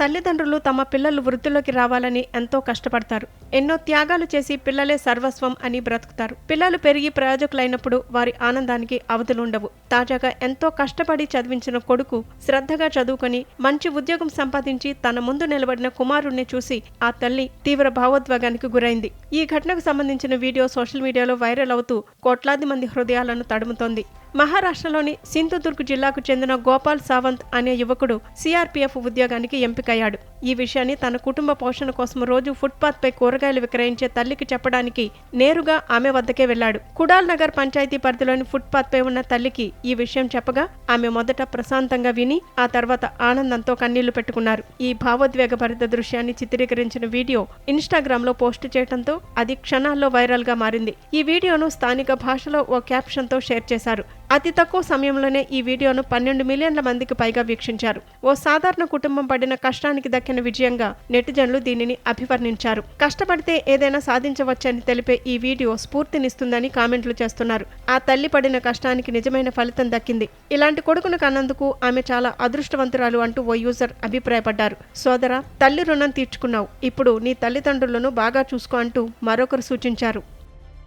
తల్లిదండ్రులు తమ పిల్లలు వృద్ధిలోకి రావాలని ఎంతో కష్టపడతారు. ఎన్నో త్యాగాలు చేసి పిల్లలే సర్వస్వం అని బ్రతుకుతారు. పిల్లలు పెరిగి ప్రయోజకులైనప్పుడు వారి ఆనందానికి అవధులుండవు. తాజాగా ఎంతో కష్టపడి చదివించిన కొడుకు శ్రద్ధగా చదువుకొని మంచి ఉద్యోగం సంపాదించి తన ముందు నిలబడిన కుమారుణ్ణి చూసి ఆ తల్లి తీవ్ర భావోద్వేగానికి గురైంది. ఈ ఘటనకు సంబంధించిన వీడియో సోషల్ మీడియాలో వైరల్ అవుతూ కోట్లాది మంది హృదయాలను తడుముతోంది. మహారాష్ట్రలోని సింధుదుర్గ్ జిల్లాకు చెందిన గోపాల్ సావంత్ అనే యువకుడు సిఆర్పీఎఫ్ ఉద్యోగానికి ఎంపికయ్యాడు. ఈ విషయాన్ని తన కుటుంబ పోషణ కోసం రోజు ఫుట్పాత్పై కూరగాయలు విక్రయించే తల్లికి చెప్పడానికి నేరుగా ఆమె వద్దకే వెళ్ళాడు కుడాల్ నగర్ పంచాయతీ పరిధిలోని ఫుట్పాత్పై ఉన్న తల్లికి ఈ విషయం చెప్పగా ఆమె మొదట ప్రశాంతంగా విని ఆ తర్వాత ఆనందంతో కన్నీళ్ళు పెట్టుకున్నారు. ఈ భావోద్వేగభరిత దృశ్యాన్ని చిత్రీకరించిన వీడియో ఇన్స్టాగ్రామ్లో పోస్ట్ చేయడంతో అది క్షణాల్లో వైరల్గా మారింది. ఈ వీడియోను స్థానిక భాషలో ఓ క్యాప్షన్తో షేర్ చేశారు. అతి తక్కువ సమయంలోనే ఈ వీడియోను పన్నెండు మిలియన్ల మందికి పైగా వీక్షించారు. ఓ సాధారణ కుటుంబం పడిన కష్టానికి దక్కిన విజయంగా నెటిజన్లు దీనిని అభివర్ణించారు. కష్టపడితే ఏదైనా సాధించవచ్చని తెలిపే ఈ వీడియో స్ఫూర్తినిస్తుందని కామెంట్లు చేస్తున్నారు. ఆ తల్లి పడిన కష్టానికి నిజమైన ఫలితం దక్కింది. ఇలాంటి కొడుకును కన్నందుకు ఆమె చాలా అదృష్టవంతురాలు అంటూ ఓ యూజర్ అభిప్రాయపడ్డారు. సోదర తల్లి రుణం తీర్చుకున్నావు. ఇప్పుడు నీ తల్లిదండ్రులను బాగా చూసుకో అంటూ మరొకరు సూచించారు.